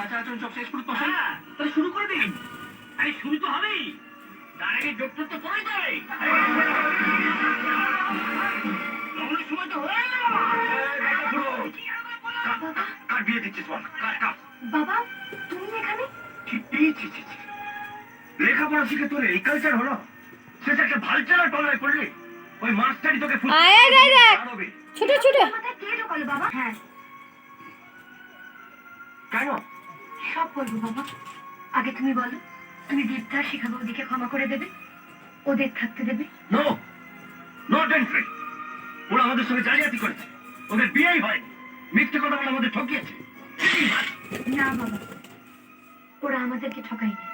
আচরণ হ্যাঁ, শুরু করে দিন। আরে শুরু তো হবেই। তার যোগ করতে পরে বাবা তুমি এখানে? লেখাপড়া শিখে তোর এই কালচার হলো? সেটা একটা ভালচারার পাল্লায় পড়লি। ওই মাস্টারই তোকে আয় রে কে ঢোকালো বাবা। হ্যাঁ। কেন? সব বলব বাবা। আগে তুমি বলো তুমি দীপদার শিখা ওদিকে ক্ষমা করে দেবে? ওদের থাকতে দেবে? নো নট এন্ট্রি ওরা আমাদের সঙ্গে জালিয়াতি করেছে। ওদের বিয়েই হয় মিথ্যে কথা বলে আমাদের ঠকিয়েছে। না বাবা। ওরা আমাদেরকে ঠকায়নি।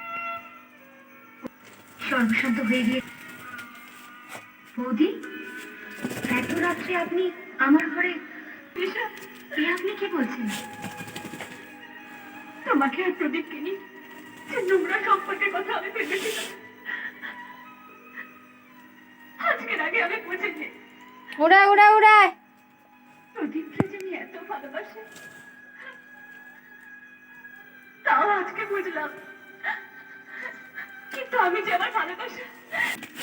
সর্বশান্ত হয়ে গিয়ে বৌদি এত রাত্রে আপনি আমার ঘরে এ আপনি কি বলছেন? তোমাকে আর প্রদীপকে নিয়ে যে নোংরা সম্পর্কের কথা আমি ভেবেছিলাম। আজকের আগে আমি বুঝিনি। উড়ায় উড়ায় উড়ায় প্রদীপকে যে এত ভালোবাসি। আজকে বুঝলাম। কিন্তু আমি যে আমার ভালোবাসা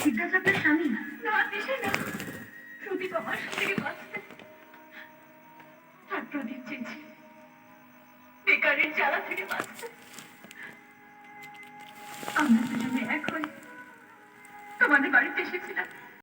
সিদ্ধার্থ স্বামী না দিশে না প্রদীপ আমার থেকে বাঁচতে আর প্রদীপ চেয়েছি, বেকারের জ্বালা থেকে বাঁচতে। আমরা দুজনে এক হয়ে তোমাদের বাড়িতে এসেছিলাম।